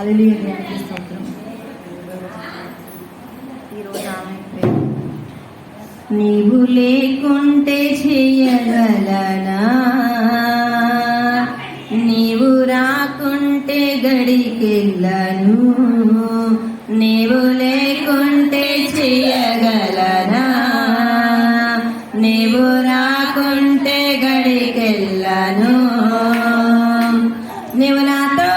అల్లి దేవునికి స్తోత్రం. ఈరోజు ఆమె నీవు లేకుంటే చెయ్యగలనా నీవు రాకుంటే గడికెళ్ళను? నీవు లేకుంటే చెయ్యగలనా నీవు రాకుంటే గడికెళ్ళను? నీవు నాతో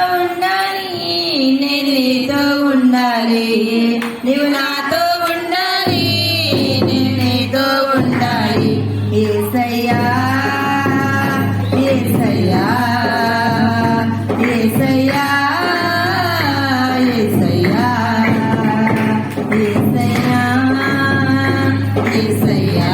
ఉండాలి. నీవు నాతో ఉండాలి. నేను నీతో ఉండాలి. ఏసయ్యా ఏసయ్యా ఏసయ్యా ఏసయ్యా ఏసయ్యా ఏసయ్యా.